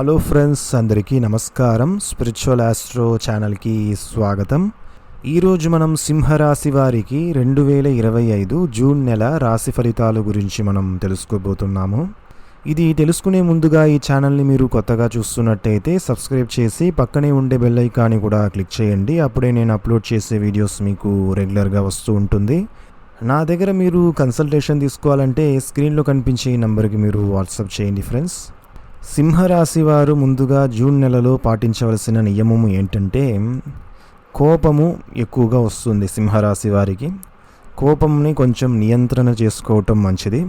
Hello friends అందరికీ నమస్కారం. Spiritual astro ఛానల్కి స్వాగతం. ఈరోజు మనం సింహరాశి వారికి రెండు వేల ఇరవై ఐదు జూన్ నెల రాశి ఫలితాల గురించి మనం తెలుసుకోబోతున్నాము. ఇది తెలుసుకునే ముందుగా ఈ ఛానల్ని మీరు కొత్తగా చూస్తున్నట్టయితే సబ్స్క్రైబ్ చేసి పక్కనే ఉండే బెల్ ఐకాన్ని కూడా క్లిక్ చేయండి. అప్పుడే నేను అప్లోడ్ చేసే వీడియోస్ మీకు రెగ్యులర్గా వస్తూ ఉంటుంది. నా దగ్గర మీరు కన్సల్టేషన్ తీసుకోవాలంటే స్క్రీన్లో కనిపించే ఈ నెంబర్కి మీరు వాట్సాప్ చేయండి ఫ్రెండ్స్. సింహరాశి వారు ముందుగా జూన్ నెలలో పాటించవలసిన నియమము ఏంటంటే కోపము ఎక్కువగా వస్తుంది సింహరాశి వారికి. కోపంని కొంచెం నియంత్రణ చేసుకోవటం మంచిది.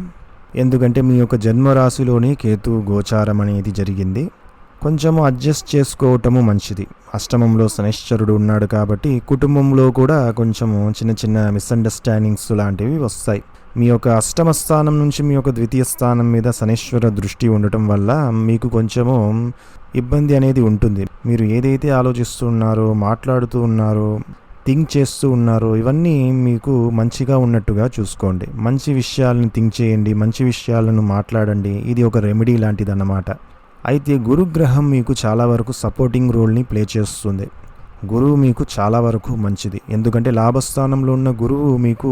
ఎందుకంటే మీ యొక్క జన్మరాశిలోనే కేతు గోచారం అనేది జరిగింది. కొంచెము అడ్జస్ట్ చేసుకోవటము మంచిది. అష్టమంలో శనిశ్చరుడు ఉన్నాడు కాబట్టి కుటుంబంలో కూడా కొంచెము చిన్న చిన్న మిస్అండర్స్టాండింగ్స్ లాంటివి వస్తాయి. మీ యొక్క అష్టమ స్థానం నుంచి మీ యొక్క ద్వితీయ స్థానం మీద శనీశ్వర దృష్టి ఉండటం వల్ల మీకు కొంచెము ఇబ్బంది అనేది ఉంటుంది. మీరు ఏదైతే ఆలోచిస్తున్నారో మాట్లాడుతూ ఉన్నారో థింక్ చేస్తూ ఉన్నారో ఇవన్నీ మీకు మంచిగా ఉన్నట్టుగా చూసుకోండి. మంచి విషయాలను థింక్ చేయండి మంచి విషయాలను మాట్లాడండి. ఇది ఒక రెమెడీ లాంటిది అన్నమాట అయితే గురుగ్రహం మీకు చాలా వరకు సపోర్టింగ్ రోల్ని ప్లే చేస్తుంది. గురువు మీకు చాలా వరకు మంచిది. ఎందుకంటే లాభస్థానంలో ఉన్న గురువు మీకు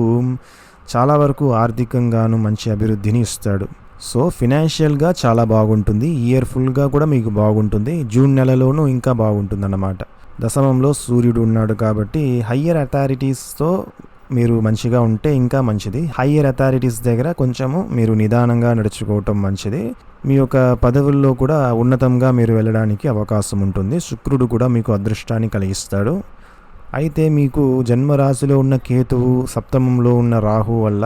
చాలా వరకు ఆర్థికంగాను మంచి అభివృద్ధిని ఇస్తాడు. సో ఫినాన్షియల్గా చాలా బాగుంటుంది. ఇయర్ ఫుల్గా కూడా మీకు బాగుంటుంది. జూన్ నెలలోనూ ఇంకా బాగుంటుంది అన్నమాట దశమంలో సూర్యుడు ఉన్నాడు కాబట్టి హయ్యర్ అథారిటీస్తో మీరు మంచిగా ఉంటే ఇంకా మంచిది. హయ్యర్ అథారిటీస్ దగ్గర కొంచెము మీరు నిదానంగా నడుచుకోవటం మంచిది. మీ యొక్క పదవుల్లో కూడా ఉన్నతంగా మీరు వెళ్ళడానికి అవకాశం ఉంటుంది. శుక్రుడు కూడా మీకు అదృష్టాన్ని కలిగిస్తాడు. అయితే మీకు జన్మరాశిలో ఉన్న కేతువు సప్తమంలో ఉన్న రాహు వల్ల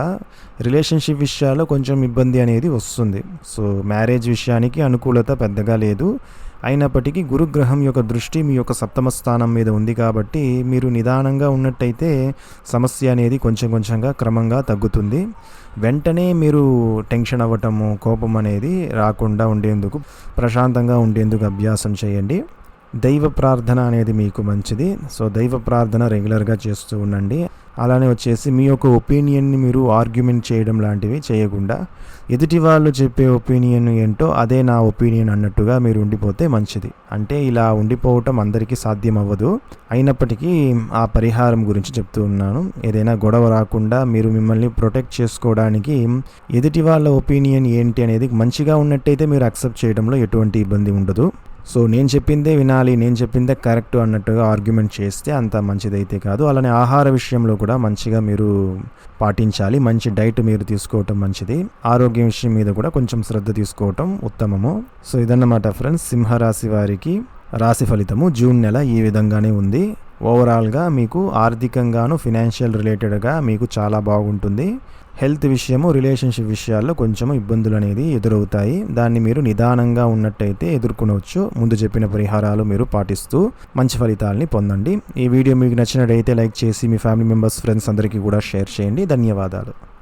రిలేషన్షిప్ విషయాల్లో కొంచెం ఇబ్బంది అనేది వస్తుంది. సో మ్యారేజ్ విషయానికి అనుకూలత పెద్దగా లేదు. అయినప్పటికీ గురుగ్రహం యొక్క దృష్టి మీ యొక్క సప్తమ స్థానం మీద ఉంది కాబట్టి మీరు నిదానంగా ఉన్నట్టయితే సమస్య అనేది కొంచెం కొంచెంగా క్రమంగా తగ్గుతుంది. వెంటనే మీరు టెన్షన్ అవ్వటము కోపం అనేది రాకుండా ఉండేందుకు ప్రశాంతంగా ఉండేందుకు అభ్యాసం చేయండి. దైవ ప్రార్థన అనేది మీకు మంచిది. సో దైవ ప్రార్థన రెగ్యులర్గా చేస్తూ ఉండండి. అలానే వచ్చేసి మీ యొక్క ఒపీనియన్ని మీరు ఆర్గ్యుమెంట్ చేయడం లాంటివి చేయకుండా ఎదుటి వాళ్ళు చెప్పే ఒపీనియన్ ఏంటో అదే నా ఒపీనియన్ అన్నట్టుగా మీరు ఉండిపోతే మంచిది. అంటే ఇలా ఉండిపోవటం అందరికీ సాధ్యం అవ్వదు అయినప్పటికీ ఆ పరిహారం గురించి చెప్తూ ఉన్నాను. ఏదైనా గొడవ రాకుండా మీరు మిమ్మల్ని ప్రొటెక్ట్ చేసుకోవడానికి ఎదుటి వాళ్ళ ఒపీనియన్ ఏంటి అనేది మంచిగా ఉన్నట్టయితే మీరు అక్సెప్ట్ చేయడంలో ఎటువంటి ఇబ్బంది ఉండదు. సో నేను చెప్పిందే వినాలి నేను చెప్పిందే కరెక్ట్ అన్నట్టుగా ఆర్గ్యుమెంట్ చేస్తే అంత మంచిదైతే కాదు. అలానే ఆహార విషయంలో కూడా మంచిగా మీరు పాటించాలి. మంచి డైట్ మీరు తీసుకోవటం మంచిది. ఆరోగ్యం విషయం మీద కూడా కొంచెం శ్రద్ధ తీసుకోవటం ఉత్తమము. సో ఇదన్నమాట ఫ్రెండ్స్ సింహరాశి వారికి రాశి ఫలితము. జూన్ నెల ఈ విధంగానే ఉంది. ఓవరాల్గా మీకు ఆర్థికంగాను ఫినాన్షియల్ రిలేటెడ్గా మీకు చాలా బాగుంటుంది. హెల్త్ విషయము రిలేషన్షిప్ విషయాల్లో కొంచెం ఇబ్బందులు అనేది ఎదురవుతాయి. దాన్ని మీరు నిదానంగా ఉన్నట్టయితే ఎదుర్కొనవచ్చు. ముందు చెప్పిన పరిహారాలు మీరు పాటిస్తూ మంచి ఫలితాలని పొందండి. ఈ వీడియో మీకు నచ్చినట్టయితే లైక్ చేసి మీ ఫ్యామిలీ మెంబర్స్ ఫ్రెండ్స్ అందరికీ కూడా షేర్ చేయండి. ధన్యవాదాలు.